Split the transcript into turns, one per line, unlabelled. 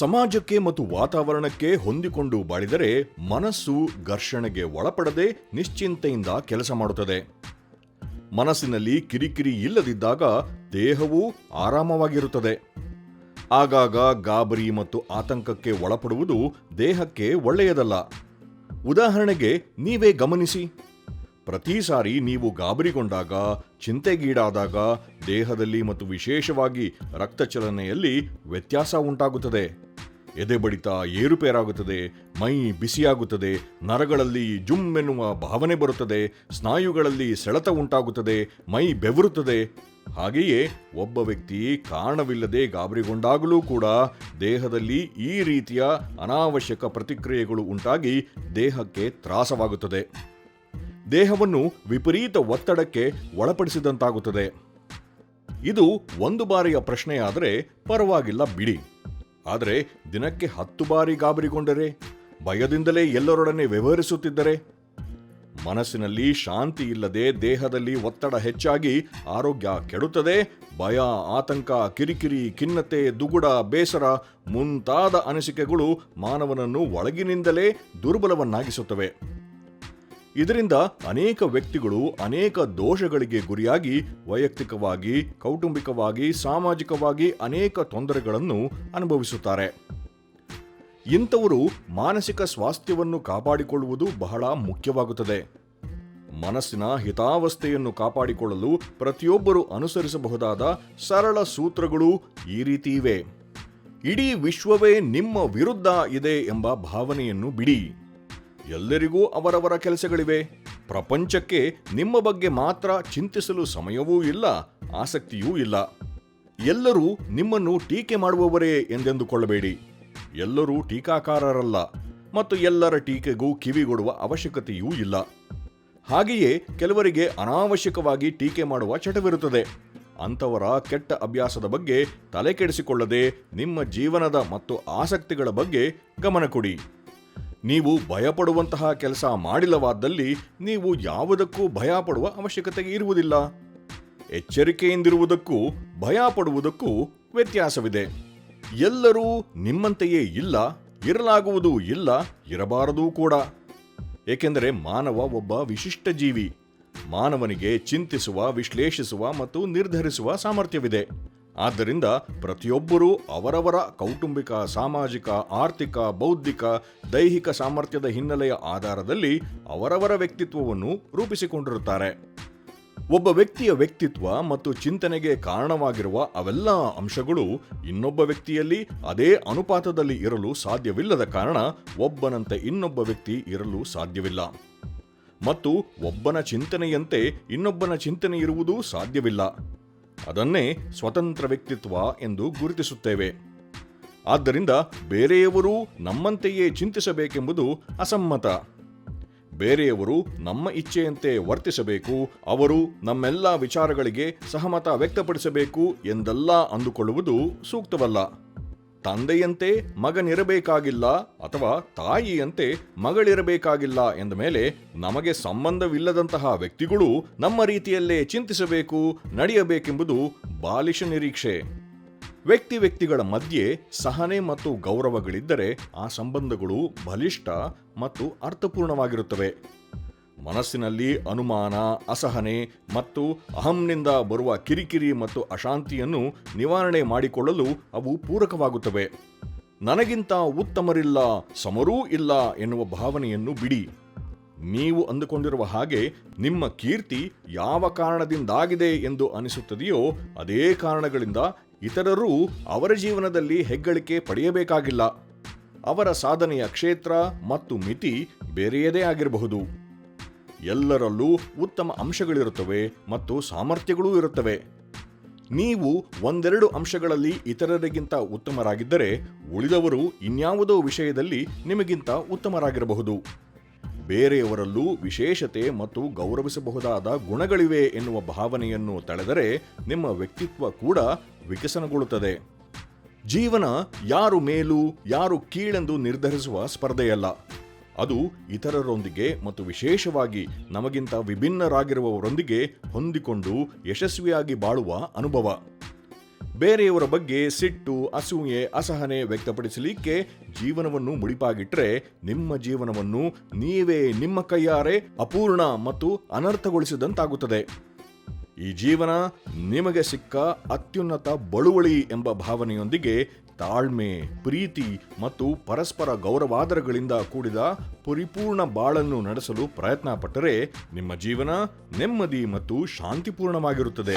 ಸಮಾಜಕ್ಕೆ ಮತ್ತು ವಾತಾವರಣಕ್ಕೆ ಹೊಂದಿಕೊಂಡು ಬಾಳಿದರೆ ಮನಸ್ಸು ಘರ್ಷಣೆಗೆ ಒಳಪಡದೆ ನಿಶ್ಚಿಂತೆಯಿಂದ ಕೆಲಸ ಮಾಡುತ್ತದೆ. ಮನಸ್ಸಿನಲ್ಲಿ ಕಿರಿಕಿರಿ ಇಲ್ಲದಿದ್ದಾಗ ದೇಹವು ಆರಾಮವಾಗಿರುತ್ತದೆ. ಆಗಾಗ ಗಾಬರಿ ಮತ್ತು ಆತಂಕಕ್ಕೆ ಒಳಪಡುವುದು ದೇಹಕ್ಕೆ ಒಳ್ಳೆಯದಲ್ಲ. ಉದಾಹರಣೆಗೆ, ನೀವೇ ಗಮನಿಸಿ. ಪ್ರತಿ ಸಾರಿ ನೀವು ಗಾಬರಿಗೊಂಡಾಗ, ಚಿಂತೆಗೀಡಾದಾಗ, ದೇಹದಲ್ಲಿ ಮತ್ತು ವಿಶೇಷವಾಗಿ ರಕ್ತಚಲನೆಯಲ್ಲಿ ವ್ಯತ್ಯಾಸ ಉಂಟಾಗುತ್ತದೆ. ಎದೆ ಬಡಿತ ಏರುಪೇರಾಗುತ್ತದೆ, ಮೈ ಬಿಸಿಯಾಗುತ್ತದೆ, ನರಗಳಲ್ಲಿ ಜುಮ್ ಎನ್ನುವ ಭಾವನೆ ಬರುತ್ತದೆ, ಸ್ನಾಯುಗಳಲ್ಲಿ ಸೆಳೆತ ಉಂಟಾಗುತ್ತದೆ, ಮೈ ಬೆವರುತ್ತದೆ. ಹಾಗೆಯೇ ಒಬ್ಬ ವ್ಯಕ್ತಿ ಕಾರಣವಿಲ್ಲದೆ ಗಾಬರಿಗೊಂಡಾಗಲೂ ಕೂಡ ದೇಹದಲ್ಲಿ ಈ ರೀತಿಯ ಅನಾವಶ್ಯಕ ಪ್ರತಿಕ್ರಿಯೆಗಳು ಉಂಟಾಗಿ ದೇಹಕ್ಕೆ ತ್ರಾಸವಾಗುತ್ತದೆ. ದೇಹವನ್ನು ವಿಪರೀತ ಒತ್ತಡಕ್ಕೆ ಒಳಪಡಿಸಿದಂತಾಗುತ್ತದೆ. ಇದು ಒಂದು ಬಾರಿಯ ಪ್ರಶ್ನೆಯಾದರೆ ಪರವಾಗಿಲ್ಲ ಬಿಡಿ. ಆದರೆ ದಿನಕ್ಕೆ ಹತ್ತು ಬಾರಿ ಗಾಬರಿಗೊಂಡರೆ? ಭಯದಿಂದಲೇ ಎಲ್ಲರೊಡನೆ ವ್ಯವಹರಿಸುತ್ತಿದ್ದರೆ? ಮನಸ್ಸಿನಲ್ಲಿ ಶಾಂತಿ ಇಲ್ಲದೆ ದೇಹದಲ್ಲಿ ಒತ್ತಡ ಹೆಚ್ಚಾಗಿ ಆರೋಗ್ಯ ಕೆಡುತ್ತದೆ, ಭಯ, ಆತಂಕ, ಕಿರಿಕಿರಿ, ಖಿನ್ನತೆ, ದುಗುಡ, ಬೇಸರ ಮುಂತಾದ ಅನಿಸಿಕೆಗಳು ಮಾನವನನ್ನು ಒಳಗಿನಿಂದಲೇ ದುರ್ಬಲವನ್ನಾಗಿಸುತ್ತವೆ. ಇದರಿಂದ ಅನೇಕ ವ್ಯಕ್ತಿಗಳು ಅನೇಕ ದೋಷಗಳಿಗೆ ಗುರಿಯಾಗಿ, ವೈಯಕ್ತಿಕವಾಗಿ, ಕೌಟುಂಬಿಕವಾಗಿ, ಸಾಮಾಜಿಕವಾಗಿ ಅನೇಕ ತೊಂದರೆಗಳನ್ನು ಅನುಭವಿಸುತ್ತಾರೆ. ಇಂಥವರು ಮಾನಸಿಕ ಸ್ವಾಸ್ಥ್ಯವನ್ನು ಕಾಪಾಡಿಕೊಳ್ಳುವುದು ಬಹಳ ಮುಖ್ಯವಾಗುತ್ತದೆ. ಮನಸ್ಸಿನ ಹಿತಾವಸ್ಥೆಯನ್ನು ಕಾಪಾಡಿಕೊಳ್ಳಲು ಪ್ರತಿಯೊಬ್ಬರು ಅನುಸರಿಸಬಹುದಾದ ಸರಳ ಸೂತ್ರಗಳು ಈ ರೀತಿ ಇವೆ. ಇಡೀ ವಿಶ್ವವೇ ನಿಮ್ಮ ವಿರುದ್ಧ ಇದೆ ಎಂಬ ಭಾವನೆಯನ್ನು ಬಿಡಿ. ಎಲ್ಲರಿಗೂ ಅವರವರ ಕೆಲಸಗಳಿವೆ. ಪ್ರಪಂಚಕ್ಕೆ ನಿಮ್ಮ ಬಗ್ಗೆ ಮಾತ್ರ ಚಿಂತಿಸಲು ಸಮಯವೂ ಇಲ್ಲ, ಆಸಕ್ತಿಯೂ ಇಲ್ಲ. ಎಲ್ಲರೂ ನಿಮ್ಮನ್ನು ಟೀಕೆ ಮಾಡುವವರೇ ಎಂದೆಂದುಕೊಳ್ಳಬೇಡಿ. ಎಲ್ಲರೂ ಟೀಕಾಕಾರರಲ್ಲ ಮತ್ತು ಎಲ್ಲರ ಟೀಕೆಗೂ ಕಿವಿಗೊಡುವ ಅವಶ್ಯಕತೆಯೂ ಇಲ್ಲ. ಹಾಗೆಯೇ ಕೆಲವರಿಗೆ ಅನಾವಶ್ಯಕವಾಗಿ ಟೀಕೆ ಮಾಡುವ ಚಟವಿರುತ್ತದೆ. ಅಂಥವರ ಕೆಟ್ಟ ಅಭ್ಯಾಸದ ಬಗ್ಗೆ ತಲೆ ಕೆಡಿಸಿಕೊಳ್ಳದೆ ನಿಮ್ಮ ಜೀವನದ ಮತ್ತು ಆಸಕ್ತಿಗಳ ಬಗ್ಗೆ ಗಮನ ಕೊಡಿ. ನೀವು ಭಯಪಡುವಂತಹ ಕೆಲಸ ಮಾಡಿಲ್ಲವಾದಲ್ಲಿ ನೀವು ಯಾವುದಕ್ಕೂ ಭಯ ಪಡುವ ಅವಶ್ಯಕತೆ ಇರುವುದಿಲ್ಲ. ಎಚ್ಚರಿಕೆಯಿಂದಿರುವುದಕ್ಕೂ ಭಯ ಪಡುವುದಕ್ಕೂ ವ್ಯತ್ಯಾಸವಿದೆ. ಎಲ್ಲರೂ ನಿಮ್ಮಂತೆಯೇ ಇಲ್ಲ, ಇರಲಾಗುವುದೂ ಇಲ್ಲ, ಇರಬಾರದೂ ಕೂಡ. ಏಕೆಂದರೆ ಮಾನವ ಒಬ್ಬ ವಿಶಿಷ್ಟ ಜೀವಿ. ಮಾನವನಿಗೆ ಚಿಂತಿಸುವ, ವಿಶ್ಲೇಷಿಸುವ ಮತ್ತು ನಿರ್ಧರಿಸುವ ಸಾಮರ್ಥ್ಯವಿದೆ. ಆದ್ದರಿಂದ ಪ್ರತಿಯೊಬ್ಬರೂ ಅವರವರ ಕೌಟುಂಬಿಕ, ಸಾಮಾಜಿಕ, ಆರ್ಥಿಕ, ಬೌದ್ಧಿಕ, ದೈಹಿಕ ಸಾಮರ್ಥ್ಯದ ಹಿನ್ನೆಲೆಯ ಆಧಾರದಲ್ಲಿ ಅವರವರ ವ್ಯಕ್ತಿತ್ವವನ್ನು ರೂಪಿಸಿಕೊಂಡಿರುತ್ತಾರೆ. ಒಬ್ಬ ವ್ಯಕ್ತಿಯ ವ್ಯಕ್ತಿತ್ವ ಮತ್ತು ಚಿಂತನೆಗೆ ಕಾರಣವಾಗಿರುವ ಅವೆಲ್ಲ ಅಂಶಗಳು ಇನ್ನೊಬ್ಬ ವ್ಯಕ್ತಿಯಲ್ಲಿ ಅದೇ ಅನುಪಾತದಲ್ಲಿ ಇರಲು ಸಾಧ್ಯವಿಲ್ಲದ ಕಾರಣ ಒಬ್ಬನಂತೆ ಇನ್ನೊಬ್ಬ ವ್ಯಕ್ತಿ ಇರಲು ಸಾಧ್ಯವಿಲ್ಲ. ಮತ್ತು ಒಬ್ಬನ ಚಿಂತನೆಯಂತೆ ಇನ್ನೊಬ್ಬನ ಚಿಂತನೆ ಇರುವುದೂ ಸಾಧ್ಯವಿಲ್ಲ. ಅದನ್ನೇ ಸ್ವತಂತ್ರ ವ್ಯಕ್ತಿತ್ವ ಎಂದು ಗುರುತಿಸುತ್ತೇವೆ. ಆದ್ದರಿಂದ ಬೇರೆಯವರು ನಮ್ಮಂತೆಯೇ ಚಿಂತಿಸಬೇಕೆಂಬುದು ಅಸಮ್ಮತ. ಬೇರೆಯವರು ನಮ್ಮ ಇಚ್ಛೆಯಂತೆ ವರ್ತಿಸಬೇಕು, ಅವರು ನಮ್ಮೆಲ್ಲ ವಿಚಾರಗಳಿಗೆ ಸಹಮತ ವ್ಯಕ್ತಪಡಿಸಬೇಕು ಎಂದೆಲ್ಲ ಅಂದುಕೊಳ್ಳುವುದು ಸೂಕ್ತವಲ್ಲ. ತಂದೆಯಂತೆ ಮಗನಿರಬೇಕಾಗಿಲ್ಲ ಅಥವಾ ತಾಯಿಯಂತೆ ಮಗಳಿರಬೇಕಾಗಿಲ್ಲ ಎಂದ ಮೇಲೆ ನಮಗೆ ಸಂಬಂಧವಿಲ್ಲದಂತಹ ವ್ಯಕ್ತಿಗಳು ನಮ್ಮ ರೀತಿಯಲ್ಲೇ ಚಿಂತಿಸಬೇಕು, ನಡೆಯಬೇಕೆಂಬುದು ಬಾಲಿಶ ನಿರೀಕ್ಷೆ. ವ್ಯಕ್ತಿ ವ್ಯಕ್ತಿಗಳ ಮಧ್ಯೆ ಸಹನೆ ಮತ್ತು ಗೌರವಗಳಿದ್ದರೆ ಆ ಸಂಬಂಧಗಳು ಬಲಿಷ್ಠ ಮತ್ತು ಅರ್ಥಪೂರ್ಣವಾಗಿರುತ್ತವೆ. ಮನಸ್ಸಿನಲ್ಲಿ ಅನುಮಾನ, ಅಸಹನೆ ಮತ್ತು ಅಹಂನಿಂದ ಬರುವ ಕಿರಿಕಿರಿ ಮತ್ತು ಅಶಾಂತಿಯನ್ನು ನಿವಾರಣೆ ಮಾಡಿಕೊಳ್ಳಲು ಅವು ಪೂರಕವಾಗುತ್ತವೆ. ನನಗಿಂತ ಉತ್ತಮರಿಲ್ಲ, ಸಮರೂ ಇಲ್ಲ ಎನ್ನುವ ಭಾವನೆಯನ್ನು ಬಿಡಿ. ನೀವು ಅಂದುಕೊಂಡಿರುವ ಹಾಗೆ ನಿಮ್ಮ ಕೀರ್ತಿ ಯಾವ ಕಾರಣದಿಂದಾಗಿದೆ ಎಂದು ಅನಿಸುತ್ತದೆಯೋ ಅದೇ ಕಾರಣಗಳಿಂದ ಇತರರೂ ಅವರ ಜೀವನದಲ್ಲಿ ಹೆಗ್ಗಳಿಕೆ ಪಡೆಯಬೇಕಾಗಿಲ್ಲ. ಅವರ ಸಾಧನೆಯ ಕ್ಷೇತ್ರ ಮತ್ತು ಮಿತಿ ಬೇರೆಯದೇ ಆಗಿರಬಹುದು. ಎಲ್ಲರಲ್ಲೂ ಉತ್ತಮ ಅಂಶಗಳಿರುತ್ತವೆ ಮತ್ತು ಸಾಮರ್ಥ್ಯಗಳೂ ಇರುತ್ತವೆ. ನೀವು ಒಂದೆರಡು ಅಂಶಗಳಲ್ಲಿ ಇತರರಿಗಿಂತ ಉತ್ತಮರಾಗಿದ್ದರೆ ಉಳಿದವರು ಇನ್ಯಾವುದೋ ವಿಷಯದಲ್ಲಿ ನಿಮಗಿಂತ ಉತ್ತಮರಾಗಿರಬಹುದು. ಬೇರೆಯವರಲ್ಲೂ ವಿಶೇಷತೆ ಮತ್ತು ಗೌರವಿಸಬಹುದಾದ ಗುಣಗಳಿವೆ ಎನ್ನುವ ಭಾವನೆಯನ್ನು ತಳೆದರೆ ನಿಮ್ಮ ವ್ಯಕ್ತಿತ್ವ ಕೂಡ ವಿಕಸನಗೊಳ್ಳುತ್ತದೆ. ಜೀವನ ಯಾರು ಮೇಲು, ಯಾರು ಕೀಳೆಂದು ನಿರ್ಧರಿಸುವ ಸ್ಪರ್ಧೆಯಲ್ಲ. ಅದು ಇತರರೊಂದಿಗೆ ಮತ್ತು ವಿಶೇಷವಾಗಿ ನಮಗಿಂತ ವಿಭಿನ್ನರಾಗಿರುವವರೊಂದಿಗೆ ಹೊಂದಿಕೊಂಡು ಯಶಸ್ವಿಯಾಗಿ ಬಾಳುವ ಅನುಭವ. ಬೇರೆಯವರ ಬಗ್ಗೆ ಸಿಟ್ಟು, ಅಸೂಯೆ, ಅಸಹನೆ ವ್ಯಕ್ತಪಡಿಸಲಿಕ್ಕೆ ಜೀವನವನ್ನು ಮುಡಿಪಾಗಿಟ್ಟರೆ ನಿಮ್ಮ ಜೀವನವನ್ನು ನೀವೇ ನಿಮ್ಮ ಕೈಯಾರೆ ಅಪೂರ್ಣ ಮತ್ತು ಅನರ್ಥಗೊಳಿಸಿದಂತಾಗುತ್ತದೆ. ಈ ಜೀವನ ನಿಮಗೆ ಸಿಕ್ಕ ಅತ್ಯುನ್ನತ ಬಳುವಳಿ ಎಂಬ ಭಾವನೆಯೊಂದಿಗೆ ತಾಳ್ಮೆ, ಪ್ರೀತಿ ಮತ್ತು ಪರಸ್ಪರ ಗೌರವಾದರಗಳಿಂದ ಕೂಡಿದ ಪರಿಪೂರ್ಣ ಬಾಳನ್ನು ನಡೆಸಲು ಪ್ರಯತ್ನ ಪಟ್ಟರೆ ನಿಮ್ಮ ಜೀವನ ನೆಮ್ಮದಿ ಮತ್ತು ಶಾಂತಿಪೂರ್ಣವಾಗಿರುತ್ತದೆ.